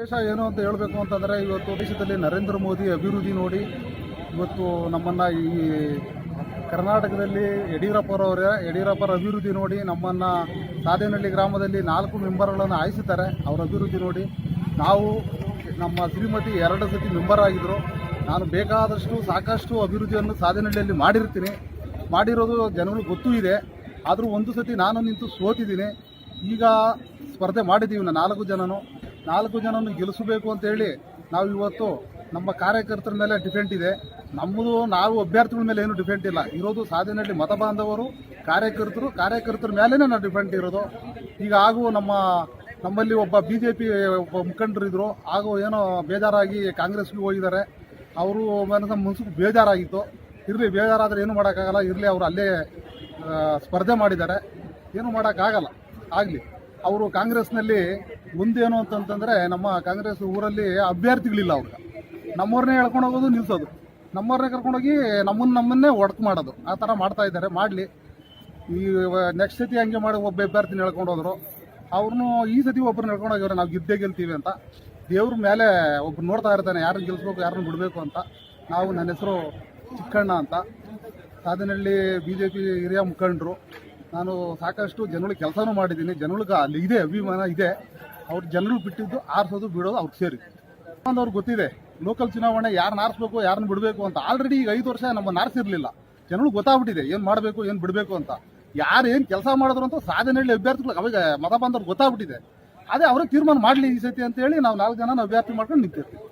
ದೇಶ ಏನು ಅಂತ ಹೇಳಬೇಕು ಅಂತಂದರೆ ಇವತ್ತು ದೇಶದಲ್ಲಿ ನರೇಂದ್ರ ಮೋದಿ ಅಭಿವೃದ್ಧಿ ನೋಡಿ ಇವತ್ತು ನಮ್ಮನ್ನು ಈ ಕರ್ನಾಟಕದಲ್ಲಿ ಯಡಿಯೂರಪ್ಪರವರ, ಯಡಿಯೂರಪ್ಪರ ಅಭಿವೃದ್ಧಿ ನೋಡಿ ನಮ್ಮನ್ನು ಸಾದೇನಹಳ್ಳಿ ಗ್ರಾಮದಲ್ಲಿ ನಾಲ್ಕು ಮೆಂಬರ್ಗಳನ್ನು ಆಯಿಸುತ್ತಾರೆ ಅವರ ಅಭಿವೃದ್ಧಿ ನೋಡಿ ನಾವು ನಮ್ಮ ಶ್ರೀಮತಿ ಎರಡು ಸತಿ ಮೆಂಬರ್ ಆಗಿದ್ದರು ನಾನು ಬೇಕಾದಷ್ಟು ಸಾಕಷ್ಟು ಅಭಿವೃದ್ಧಿಯನ್ನು ಸಾಧನೆಯಲ್ಲಿ ಮಾಡಿರ್ತೀನಿ. ಮಾಡಿರೋದು ಜನಗಳು ಗೊತ್ತೂ ಇದೆ. ಆದರೂ ಒಂದು ಸತಿ ನಾನು ನಿಂತು ಸೋತಿದ್ದೀನಿ. ಈಗ ಸ್ಪರ್ಧೆ ಮಾಡಿದ್ದೀವಿ ನಾಲ್ಕು ಜನನು. ನಾಲ್ಕು ಜನನು ಗೆಲ್ಲಿಸಬೇಕು ಅಂತೇಳಿ ನಾವು ಇವತ್ತು ನಮ್ಮ ಕಾರ್ಯಕರ್ತರ ಮೇಲೆ ಡಿಪೆಂಡ್ ಇದೆ. ನಮ್ಮದು ನಾವು ಅಭ್ಯರ್ಥಿಗಳ ಮೇಲೆ ಏನು ಡಿಪೆಂಡ್ ಇಲ್ಲ. ಇರೋದು ಸಾಧನೆಯಲ್ಲಿ ಮತ ಬಾಂಧವರು, ಕಾರ್ಯಕರ್ತರು, ಕಾರ್ಯಕರ್ತರ ಮೇಲೇ ನಾವು ಡಿಪೆಂಡ್ ಇರೋದು. ಈಗ ಹಾಗೂ ನಮ್ಮ, ನಮ್ಮಲ್ಲಿ ಒಬ್ಬ ಬಿ ಜೆ ಪಿ ಒಬ್ಬ ಮುಖಂಡರಿದ್ದರು ಹಾಗೂ ಏನೋ ಬೇಜಾರಾಗಿ ಕಾಂಗ್ರೆಸ್ಗೆ ಹೋಗಿದ್ದಾರೆ. ಅವರು ಮನಸ್ಸು ಮನ್ಸಿಗೆ ಬೇಜಾರಾಗಿತ್ತು. ಇರಲಿ, ಬೇಜಾರಾದರೆ ಏನು ಮಾಡೋಕ್ಕಾಗಲ್ಲ. ಇರಲಿ, ಅವರು ಅಲ್ಲೇ ಸ್ಪರ್ಧೆ ಮಾಡಿದ್ದಾರೆ. ಏನು ಮಾಡೋಕ್ಕಾಗಲ್ಲ. ಆಗಲಿ, ಅವರು ಕಾಂಗ್ರೆಸ್ನಲ್ಲಿ ಮುಂದೇನು ಅಂತಂತಂದರೆ ನಮ್ಮ ಕಾಂಗ್ರೆಸ್ ಊರಲ್ಲಿ ಅಭ್ಯರ್ಥಿಗಳಿಲ್ಲ ಅವ್ರಿಗೆ ನಮ್ಮವ್ರನ್ನೇ ಹೇಳ್ಕೊಂಡು ಹೋಗೋದು ನಿಲ್ಸೋದು ನಮ್ಮವ್ರನ್ನೇ ಕರ್ಕೊಂಡೋಗಿ ನಮ್ಮನ್ನ ನಮ್ಮನ್ನೇ ಒಡಕು ಮಾಡೋದು. ಆ ಥರ ಮಾಡ್ತಾ ಇದ್ದಾರೆ, ಮಾಡಲಿ. ಈ ನೆಕ್ಸ್ಟ್ ಸತಿ ಹಂಗೆ ಮಾಡಿ ಒಬ್ಬ ಅಭ್ಯರ್ಥಿನ ಹೇಳ್ಕೊಂಡು ಹೋದ್ರು. ಅವ್ರನ್ನೂ ಈ ಸತಿ ಒಬ್ಬರನ್ನ ಹೇಳ್ಕೊಂಡು ಹೋಗಿವ್ರೆ ನಾವು ಗೆದ್ದೇ ಗೆಲ್ತೀವಿ ಅಂತ. ದೇವ್ರ ಮೇಲೆ ಒಬ್ರು ನೋಡ್ತಾ ಇರ್ತಾನೆ ಯಾರನ್ನ ಗೆಲ್ಸ್ಬೇಕು ಯಾರನ್ನ ಬಿಡಬೇಕು ಅಂತ. ನಾವು ನನ್ನ ಹೆಸರು ಚಿಕ್ಕಣ್ಣ ಅಂತ. ಸಾಧನಹಳ್ಳಿ ಬಿ ಜೆ ಪಿ ಹಿರಿಯ ಮುಖಂಡರು. ನಾನು ಸಾಕಷ್ಟು ಜನಗಳಿಗೆ ಕೆಲಸನೂ ಮಾಡಿದ್ದೀನಿ. ಜನಗಳಿಗೆ ಅಲ್ಲಿ ಇದೆ, ಅಭಿಮಾನ ಇದೆ. ಅವ್ರ ಜನರು ಬಿಟ್ಟಿದ್ದು ಆರಿಸೋದು ಬಿಡೋದು ಅವ್ರಿಗೆ ಸೇರಿ. ಅವ್ರಿಗೆ ಗೊತ್ತಿದೆ ಲೋಕಲ್ ಚುನಾವಣೆ ಯಾರನ್ನ ಆರಿಸ್ಬೇಕು ಯಾರನ್ನ ಬಿಡಬೇಕು ಅಂತ. ಆಲ್ರೆಡಿ ಈಗ ಐದು ವರ್ಷ ನಮ್ಮ ಆರಿಸಿರ್ಲಿಲ್ಲ ಜನಗಳು ಗೊತ್ತಾಗ್ಬಿಟ್ಟಿದೆ, ಏನು ಮಾಡಬೇಕು, ಏನು ಬಿಡಬೇಕು ಅಂತ. ಯಾರು ಏನು ಕೆಲಸ ಮಾಡಿದ್ರು ಅಂತ ಸಾಧನೆಯಲ್ಲಿ ಅಭ್ಯರ್ಥಿಗಳು ಅವಾಗ ಮತ ಬಂದವ್ರು ಗೊತ್ತಾಗ್ಬಿಟ್ಟಿದೆ. ಅದೇ ಅವ್ರಿಗೆ ತೀರ್ಮಾನ ಮಾಡಲಿ ಈ ಸತಿ ಅಂತೇಳಿ ನಾವು ನಾಲ್ಕು ಜನ ಅಭ್ಯರ್ಥಿ ಮಾಡ್ಕೊಂಡು ನಿಂತಿರ್ತೀವಿ.